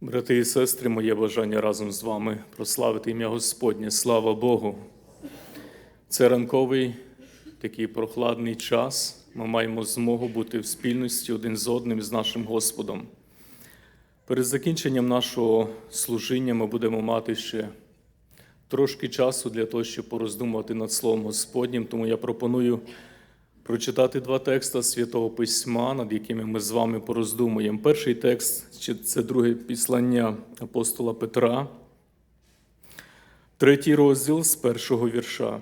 Брати і сестри, моє бажання разом з вами прославити ім'я Господнє. Слава Богу! Це ранковий такий прохладний час. Ми маємо змогу бути в спільності один з одним з нашим Господом. Перед закінченням нашого служіння ми будемо мати ще трошки часу для того, щоб пороздумувати над Словом Господнім. Тому я пропоную прочитати два текста Святого Письма, над якими ми з вами пороздумуємо. Перший текст це друге післання апостола Петра, третій розділ з першого вірша.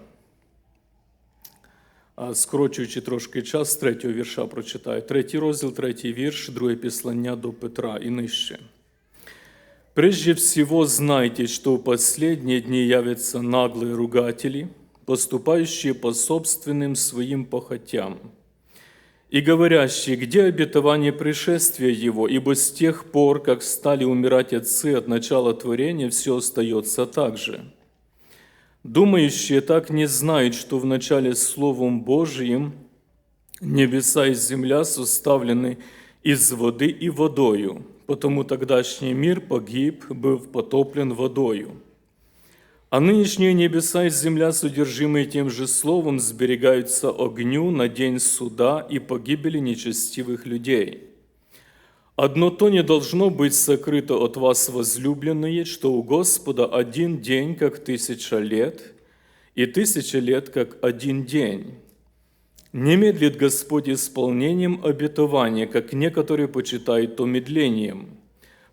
Скорочуючи трошки час, з третього вірша прочитаю. Третій розділ, третій вірш, друге післання до Петра і нижче. Прежде всего знайте, что в последние дни явятся наглые ругатели, поступающие по собственным своим похотям, и говорящие, где обетование пришествия Его, ибо с тех пор, как стали умирать отцы от начала творения, все остается так же. Думающие так не знают, что в начале Словом Божиим небеса и земля составлены из воды и водою, потому тогдашний мир погиб, был потоплен водою. А нынешние небеса и земля, содержимые тем же словом, сберегаются огню на день суда и погибели нечестивых людей. Одно то не должно быть сокрыто от вас, возлюбленные, что у Господа один день, как тысяча лет, и тысяча лет, как один день. Не медлит Господь исполнением обетования, как некоторые почитают то медлением,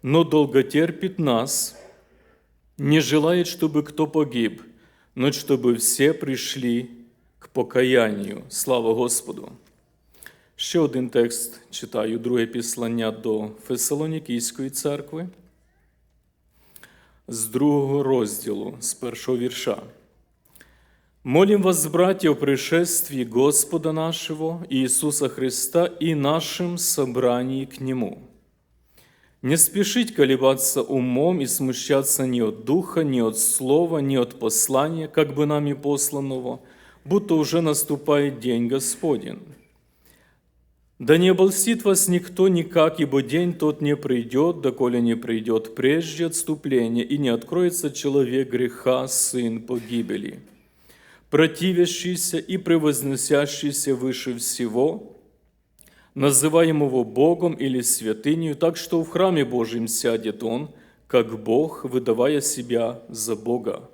но долготерпит нас, не желает, чтобы кто погиб, но чтобы все пришли к покаянию. Слава Господу! Ще один текст читаю, друге післання до Фесалонікійської церкви з другого розділу, з першого вірша. Молим вас, братья, о пришествии Господа нашего Иисуса Христа и нашем собрании к Нему. Не спешить колебаться умом и смущаться ни от духа, ни от слова, ни от послания, как бы нами посланного, будто уже наступает день Господень. Да не обольстит вас никто никак, ибо день тот не придет, доколе не придет прежде отступления, и не откроется человек греха, сын погибели. Противящийся и превозносящийся выше всего, называемого Богом или святынью, так что в храме Божьем сядет он, как Бог, выдавая себя за Бога.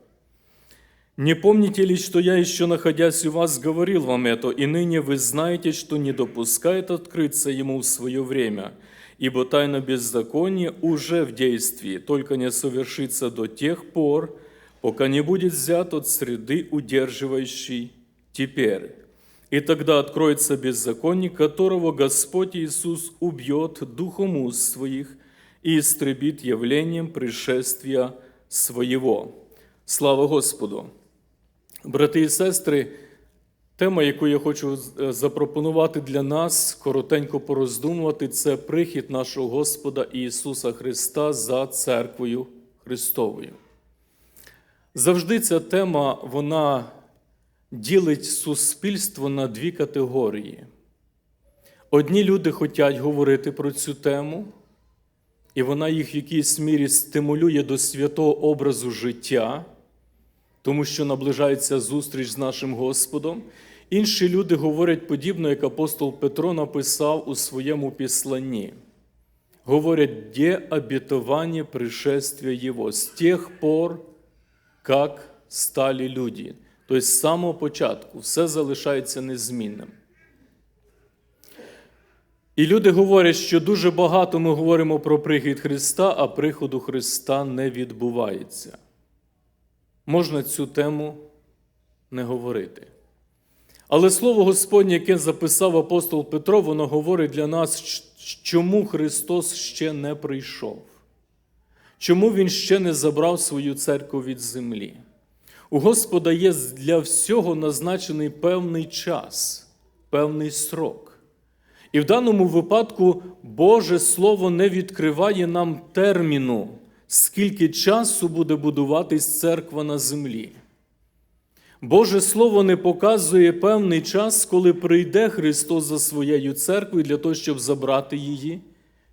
Не помните ли, что я еще, находясь у вас, говорил вам это, и ныне вы знаете, что не допускает открыться ему в свое время, ибо тайна беззакония уже в действии, только не совершится до тех пор, пока не будет взят от среды удерживающий теперь. И тогда откроется беззаконник, которого Господь Иисус убьет духом уст своих и истребит явлением пришествия своего. Слава Господу! Брати і сестри, тема, яку я хочу запропонувати для нас, коротенько пороздумувати, це прихід нашого Господа Ісуса Христа за церквою Христовою. Завжди ця тема вона ділить суспільство на дві категорії. Одні люди хочуть говорити про цю тему, і вона їх в якійсь мірі стимулює до святого образу життя тому що наближається зустріч з нашим Господом. Інші люди говорять подібно, як апостол Петро написав у своєму післанні. Говорять, де обетование пришествия Его, з тих пор, як стали люди. Тобто з самого початку все залишається незмінним. І люди говорять, що дуже багато ми говоримо про прихід Христа, а приходу Христа не відбувається можна цю тему не говорити. Але слово Господнє, яке записав апостол Петро, воно говорить для нас, чому Христос ще не прийшов, чому Він ще не забрав свою церкву від землі. У Господа є для всього назначений певний час, певний срок. І в даному випадку Боже Слово не відкриває нам терміну скільки часу буде будуватись церква на землі. Боже Слово не показує певний час, коли прийде Христос за своєю церквою для того, щоб забрати її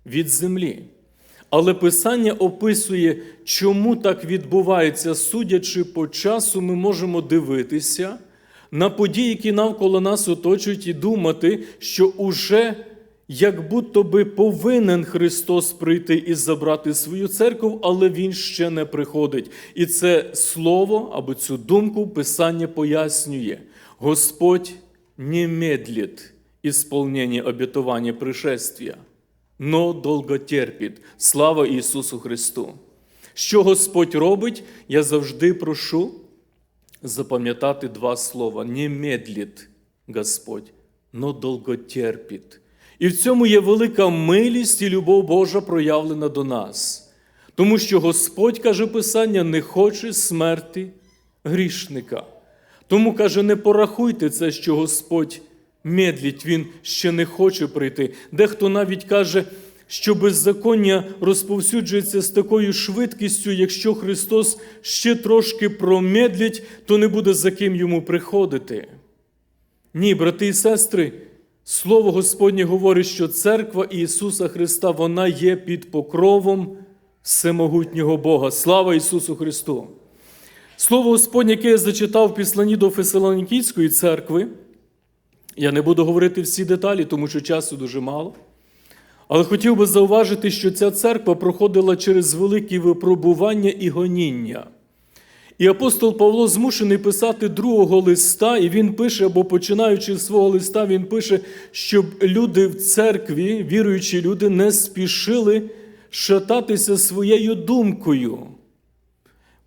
від землі. Але Писання описує, чому так відбувається, судячи по часу, ми можемо дивитися на події, які навколо нас оточують, і думати, що уже як будто би повинен Христос прийти і забрати свою церкву, але Він ще не приходить. І це слово або цю думку Писання пояснює. Господь не медлит исполнение обетования пришествия, но долго терпить. Слава Ісусу Христу! Що Господь робить, я завжди прошу запам'ятати два слова: не медлит Господь, но долго терпить. І в цьому є велика милість і любов Божа проявлена до нас. Тому що Господь, каже Писання, не хоче смерти грішника. Тому каже, не порахуйте це, що Господь медлить, Він ще не хоче прийти. Дехто навіть каже, що беззаконня розповсюджується з такою швидкістю, якщо Христос ще трошки промедлить, то не буде за ким йому приходити. Ні, брати і сестри, Слово Господнє говорить, що церква Ісуса Христа вона є під покровом всемогутнього Бога. Слава Ісусу Христу! Слово Господнє, яке я зачитав в післанні до Фесалонікійської церкви, я не буду говорити всі деталі, тому що часу дуже мало. Але хотів би зауважити, що ця церква проходила через великі випробування і гоніння. І апостол Павло змушений писати другого листа, і він пише, або починаючи з свого листа, він пише, щоб люди в церкві, віруючі люди, не спішили шататися своєю думкою,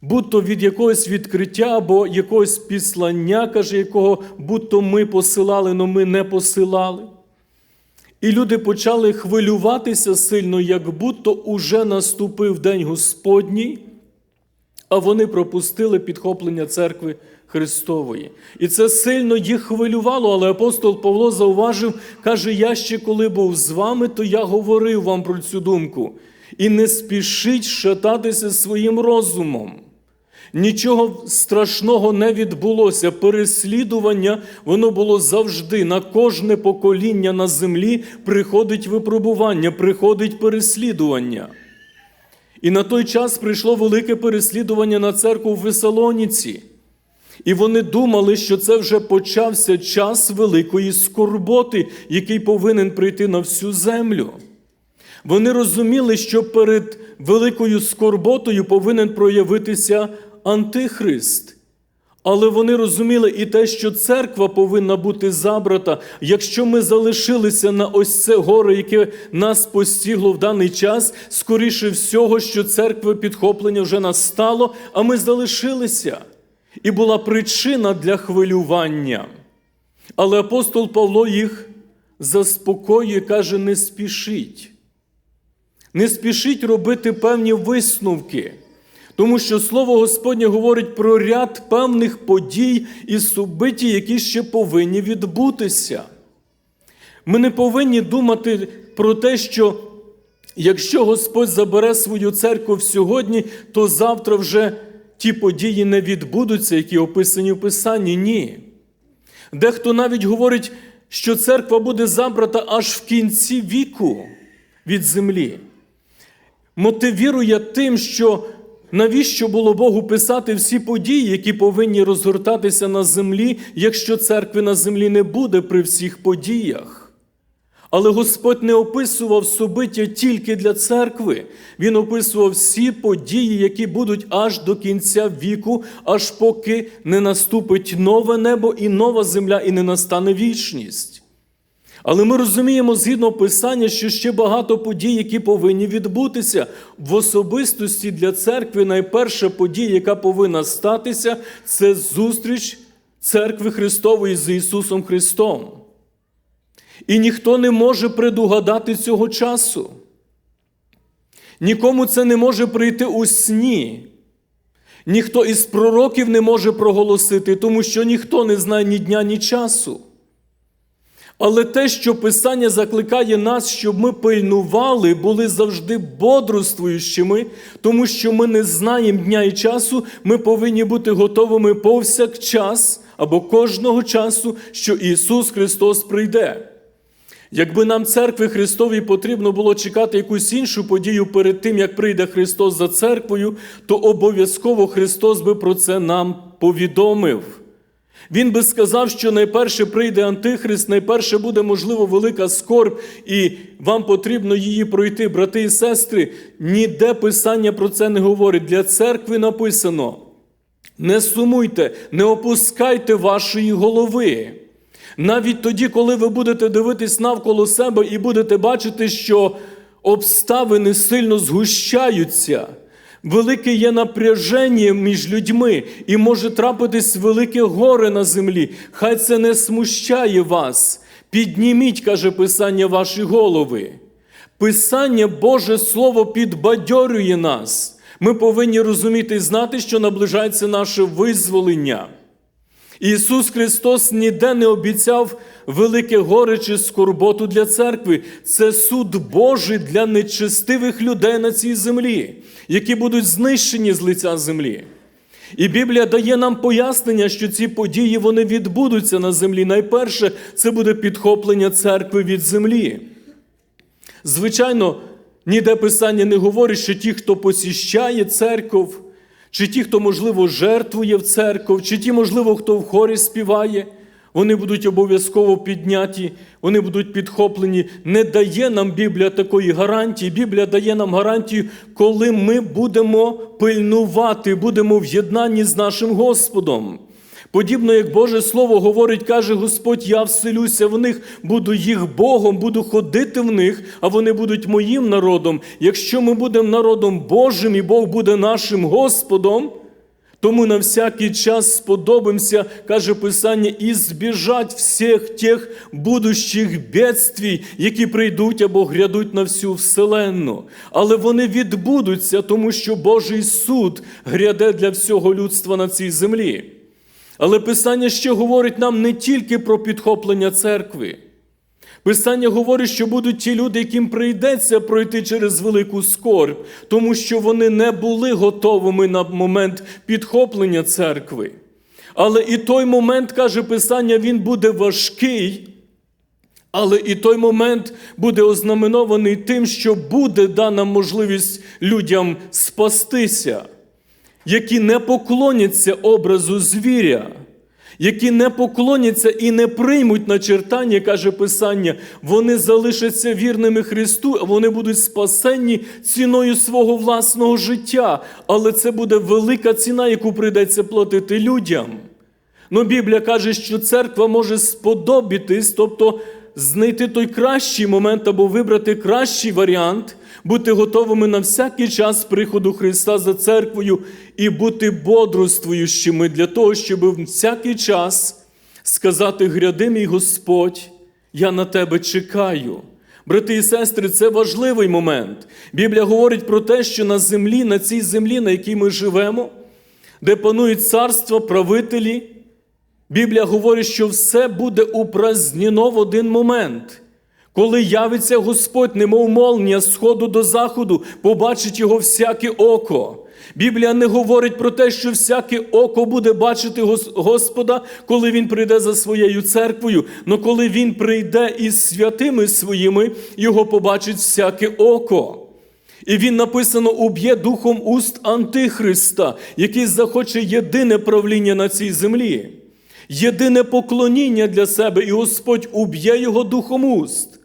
будь-то від якогось відкриття або якогось післання, каже, якого будь-то ми посилали, але ми не посилали. І люди почали хвилюватися сильно, як будто уже наступив День Господній, а вони пропустили підхоплення церкви Христової. І це сильно їх хвилювало, але апостол Павло зауважив, каже: Я ще коли був з вами, то я говорив вам про цю думку. І не спішіть шататися своїм розумом. Нічого страшного не відбулося. Переслідування воно було завжди. На кожне покоління на землі приходить випробування, приходить переслідування. І на той час прийшло велике переслідування на церкву в Весалоніці. І вони думали, що це вже почався час великої скорботи, який повинен прийти на всю землю. Вони розуміли, що перед великою скорботою повинен проявитися Антихрист. Але вони розуміли і те, що церква повинна бути забрата. Якщо ми залишилися на ось це горе, яке нас постігло в даний час, скоріше всього, що церкви підхоплення вже настало, а ми залишилися. І була причина для хвилювання. Але апостол Павло їх заспокоює, каже: не спішіть. Не спішіть робити певні висновки. Тому що Слово Господнє говорить про ряд певних подій і субитій, які ще повинні відбутися. Ми не повинні думати про те, що якщо Господь забере свою церкву сьогодні, то завтра вже ті події не відбудуться, які описані в Писанні. Ні. Дехто навіть говорить, що церква буде забрата аж в кінці віку від землі. Мотивірує тим, що Навіщо було Богу писати всі події, які повинні розгортатися на землі, якщо церкви на землі не буде при всіх подіях? Але Господь не описував собиття тільки для церкви. Він описував всі події, які будуть аж до кінця віку, аж поки не наступить нове небо і нова земля, і не настане вічність. Але ми розуміємо згідно Писання, що ще багато подій, які повинні відбутися в особистості для церкви. Найперша подія, яка повинна статися, це зустріч церкви Христової з Ісусом Христом. І ніхто не може предугадати цього часу. Нікому це не може прийти у сні. Ніхто із пророків не може проголосити, тому що ніхто не знає ні дня, ні часу. Але те, що Писання закликає нас, щоб ми пильнували, були завжди бодрствуючими, тому що ми не знаємо дня і часу, ми повинні бути готовими повсякчас або кожного часу, що Ісус Христос прийде. Якби нам церкви Христовій потрібно було чекати якусь іншу подію перед тим, як прийде Христос за церквою, то обов'язково Христос би про це нам повідомив. Він би сказав, що найперше прийде Антихрист, найперше буде, можливо, велика скорб, і вам потрібно її пройти, брати і сестри. Ніде Писання про це не говорить. Для церкви написано: не сумуйте, не опускайте вашої голови. Навіть тоді, коли ви будете дивитись навколо себе і будете бачити, що обставини сильно згущаються, велике є напряження між людьми, і може трапитись велике горе на землі. Хай це не смущає вас. Підніміть, каже Писання, ваші голови. Писання Боже Слово підбадьорює нас. Ми повинні розуміти і знати, що наближається наше визволення. Ісус Христос ніде не обіцяв велике горе чи скорботу для церкви. Це суд Божий для нечестивих людей на цій землі, які будуть знищені з лиця землі. І Біблія дає нам пояснення, що ці події вони відбудуться на землі. Найперше, це буде підхоплення церкви від землі. Звичайно, ніде Писання не говорить, що ті, хто посіщає церков, чи ті, хто, можливо, жертвує в церков, чи ті, можливо, хто в хорі співає, вони будуть обов'язково підняті, вони будуть підхоплені. Не дає нам Біблія такої гарантії. Біблія дає нам гарантію, коли ми будемо пильнувати, будемо в єднанні з нашим Господом. Подібно як Боже Слово говорить, каже Господь, я вселюся в них, буду їх Богом, буду ходити в них, а вони будуть моїм народом. Якщо ми будемо народом Божим і Бог буде нашим Господом, то ми на всякий час сподобимося, каже Писання, і збіжать всіх тих будущих бедствій, які прийдуть або грядуть на всю вселенну. Але вони відбудуться, тому що Божий суд гряде для всього людства на цій землі. Але Писання ще говорить нам не тільки про підхоплення церкви. Писання говорить, що будуть ті люди, яким прийдеться пройти через велику скорбь, тому що вони не були готовими на момент підхоплення церкви. Але і той момент, каже Писання, він буде важкий. Але і той момент буде ознаменований тим, що буде дана можливість людям спастися які не поклоняться образу звіря, які не поклоняться і не приймуть начертання, каже Писання, вони залишаться вірними Христу, а вони будуть спасенні ціною свого власного життя. Але це буде велика ціна, яку прийдеться платити людям. Ну, Біблія каже, що церква може сподобитись, тобто знайти той кращий момент або вибрати кращий варіант, бути готовими на всякий час приходу Христа за церквою і бути бодрствуючими для того, щоб в всякий час сказати: гряди, мій Господь, я на тебе чекаю. Брати і сестри, це важливий момент. Біблія говорить про те, що на землі, на цій землі, на якій ми живемо, де панують царства, правителі. Біблія говорить, що все буде упразнено в один момент. Коли явиться Господь, немов молнія з сходу до заходу, побачить його всяке око. Біблія не говорить про те, що всяке око буде бачити Господа, коли Він прийде за своєю церквою. Но коли Він прийде із святими своїми, його побачить всяке око. І він написано уб'є духом уст Антихриста, який захоче єдине правління на цій землі, єдине поклоніння для себе, і Господь уб'є його духом уст.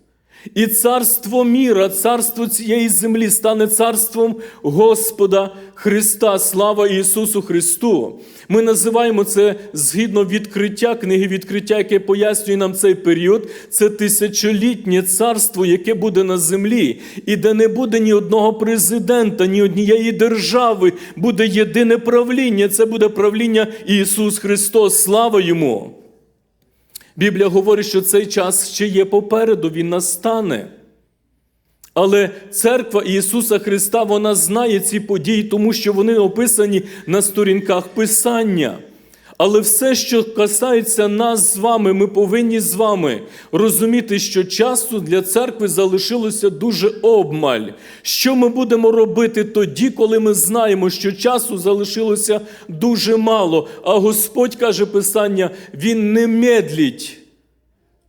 І царство міра, царство цієї землі стане царством Господа Христа. Слава Ісусу Христу! Ми називаємо це згідно відкриття книги відкриття, яке пояснює нам цей період. Це тисячолітнє царство, яке буде на землі, і де не буде ні одного президента, ні однієї держави, буде єдине правління. Це буде правління Ісус Христос. Слава Йому! Біблія говорить, що цей час ще є попереду, він настане. Але церква Ісуса Христа вона знає ці події, тому що вони описані на сторінках Писання. Але все, що касається нас з вами, ми повинні з вами розуміти, що часу для церкви залишилося дуже обмаль. Що ми будемо робити тоді, коли ми знаємо, що часу залишилося дуже мало. А Господь каже Писання, Він не медлить.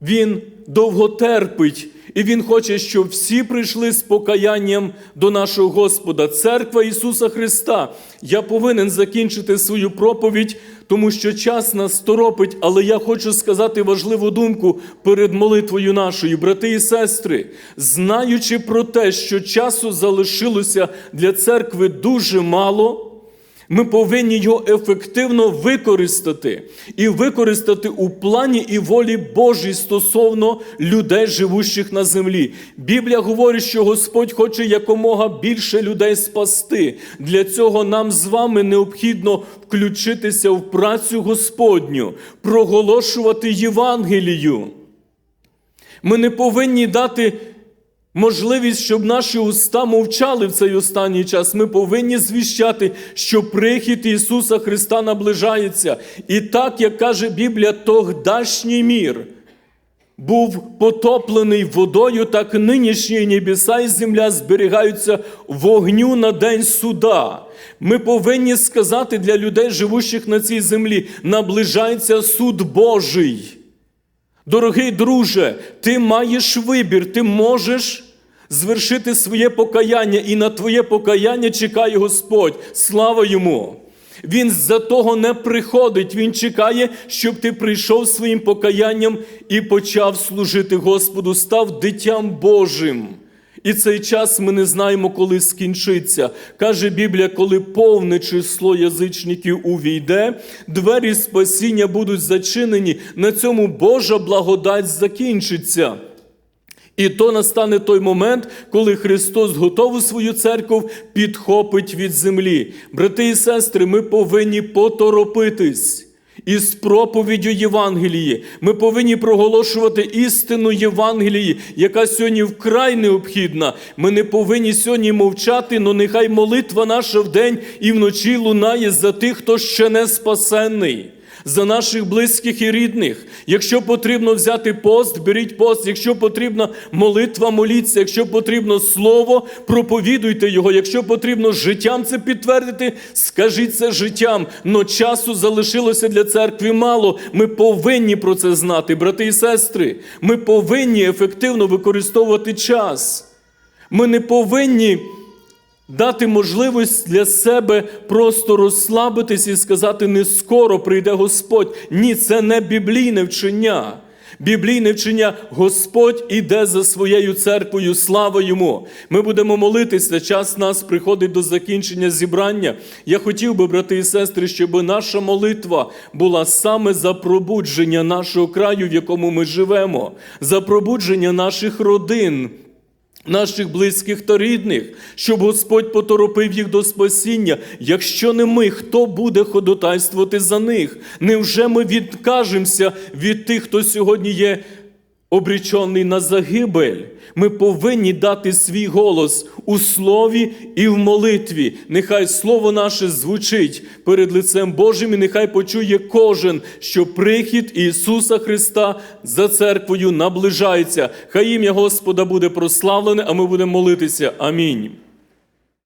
Він довго терпить, і Він хоче, щоб всі прийшли з покаянням до нашого Господа, церква Ісуса Христа. Я повинен закінчити свою проповідь, тому що час нас торопить, але я хочу сказати важливу думку перед молитвою нашою, брати і сестри, знаючи про те, що часу залишилося для церкви дуже мало. Ми повинні його ефективно використати і використати у плані і волі Божій стосовно людей, живущих на землі. Біблія говорить, що Господь хоче якомога більше людей спасти. Для цього нам з вами необхідно включитися в працю Господню, проголошувати Євангелію. Ми не повинні дати можливість, щоб наші уста мовчали в цей останній час. Ми повинні звіщати, що прихід Ісуса Христа наближається. І так, як каже Біблія, тогдашній мір був потоплений водою, так нинішні небеса і земля зберігаються вогню на день суда. Ми повинні сказати для людей, живущих на цій землі, наближається суд Божий. Дорогий друже, ти маєш вибір, ти можеш звершити своє покаяння, і на твоє покаяння чекає Господь. Слава йому! Він за того не приходить, Він чекає, щоб ти прийшов своїм покаянням і почав служити Господу, став дитям Божим. І цей час ми не знаємо, коли скінчиться. Каже Біблія, коли повне число язичників увійде, двері спасіння будуть зачинені, на цьому Божа благодать закінчиться. І то настане той момент, коли Христос готову свою церкву підхопить від землі. Брати і сестри, ми повинні поторопитись. Із проповіддю Євангелії ми повинні проголошувати істину Євангелії, яка сьогодні вкрай необхідна. Ми не повинні сьогодні мовчати, але нехай молитва наша вдень і вночі лунає за тих, хто ще не спасенний. За наших близьких і рідних. Якщо потрібно взяти пост, беріть пост. Якщо потрібна молитва, моліться. Якщо потрібно слово, проповідуйте його. Якщо потрібно життям це підтвердити, скажіть це життям. Но часу залишилося для церкви мало. Ми повинні про це знати, брати і сестри. Ми повинні ефективно використовувати час. Ми не повинні дати можливість для себе просто розслабитись і сказати, не скоро прийде Господь. Ні, це не біблійне вчення. Біблійне вчення Господь іде за своєю церквою, слава йому. Ми будемо молитися. Час нас приходить до закінчення зібрання. Я хотів би, брати і сестри, щоб наша молитва була саме за пробудження нашого краю, в якому ми живемо, за пробудження наших родин наших близьких та рідних, щоб Господь поторопив їх до спасіння. Якщо не ми, хто буде ходотайствувати за них? Невже ми відкажемося від тих, хто сьогодні є обречений на загибель? Ми повинні дати свій голос у слові і в молитві. Нехай слово наше звучить перед лицем Божим, і нехай почує кожен, що прихід Ісуса Христа за церквою наближається. Хай ім'я Господа буде прославлене, а ми будемо молитися. Амінь.